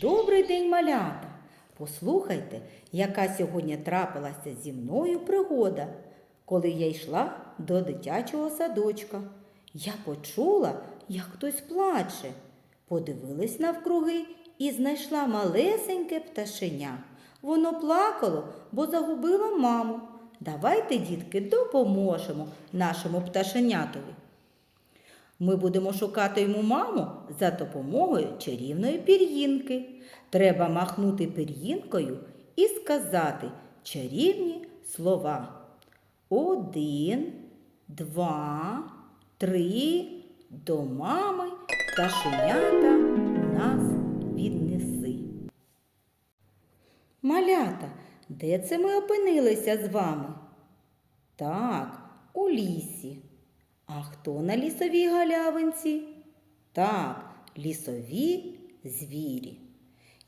Добрий день, малята! Послухайте, яка сьогодні трапилася зі мною пригода, коли я йшла до дитячого садочка. Я почула, як хтось плаче. Подивилась навкруги і знайшла малесеньке пташеня. Воно плакало, бо загубило маму. Давайте, дітки, допоможемо нашому пташенятові. Ми будемо шукати йому маму за допомогою чарівної пір'їнки. Треба махнути пір'їнкою і сказати чарівні слова. Один, два, три. До мами пташенята нас віднеси. Малята, де це ми опинилися з вами? Так, у лісі. А хто на лісовій галявинці? Так, лісові звірі.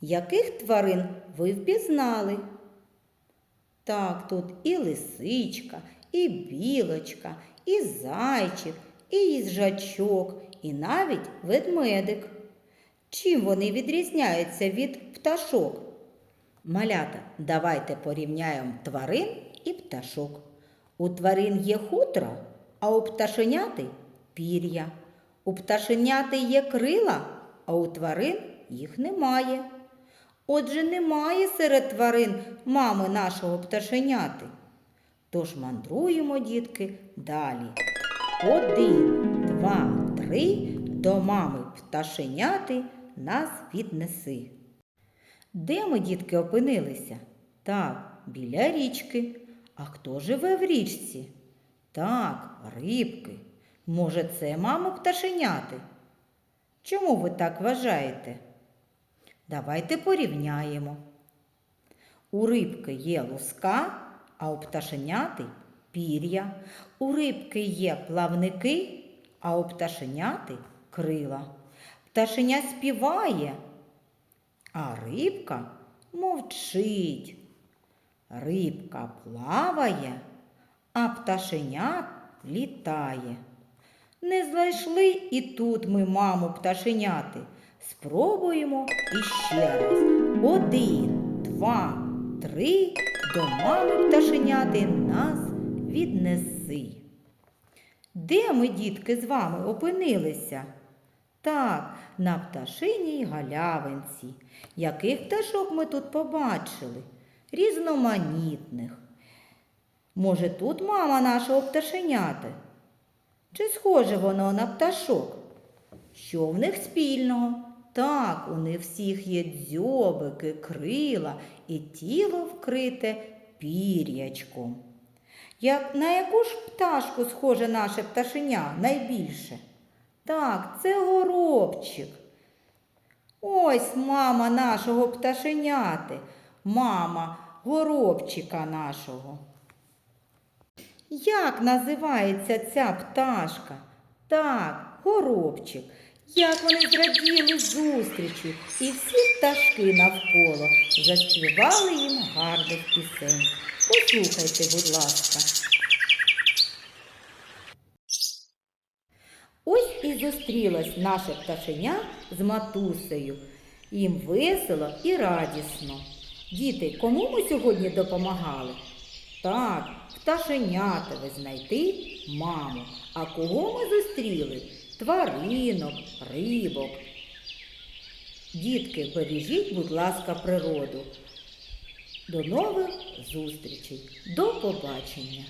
Яких тварин ви впізнали? Так, тут і лисичка, і білочка, і зайчик, і їжачок, і навіть ведмедик. Чим вони відрізняються від пташок? Малята, давайте порівняємо тварин і пташок. У тварин є хутро, а у пташеняти пір'я. У пташеняти є крила, а у тварин їх немає. Отже, немає серед тварин мами нашого пташеняти. Тож мандруємо, дітки, далі. Один, два, три до мами пташеняти нас віднеси. Де ми, дітки, опинилися? Так, біля річки. А хто живе в річці? Так, рибки. Може, це мама пташеняти? Чому ви так вважаєте? Давайте порівняємо. У рибки є луска, а у пташеняти пір'я. У рибки є плавники, а у пташеняти крила. Пташеня співає, а рибка мовчить. Рибка плаває, а пташеня літає. Не знайшли і тут ми маму пташеняти. Спробуємо іще раз. Один, два, три. До мами пташеняти нас віднеси. Де ми, дітки, з вами опинилися? Так, на пташиній галявинці. Яких пташок ми тут побачили? Різноманітних. Може, тут мама нашого пташеняти? Чи схоже воно на пташок? Що в них спільного? Так, у них всіх є дзьобики, крила і тіло вкрите пір'ячком. Як, на яку ж пташку схоже наше пташеня найбільше? Так, це горобчик. Ось мама нашого пташеняти, мама горобчика нашого. Як називається ця пташка? Так, горобчик. Як вони зраділи зустрічі, і всі пташки навколо заспівали їм гарних пісень. Послухайте, будь ласка. Ось і зустрілось наше пташеня з матусею. Їм весело і радісно. Діти, кому ми сьогодні допомагали? Так, пташенятове знайти маму. А кого ми зустріли? Тваринок, рибок. Дітки, бережіть, будь ласка, природу. До нових зустрічей. До побачення!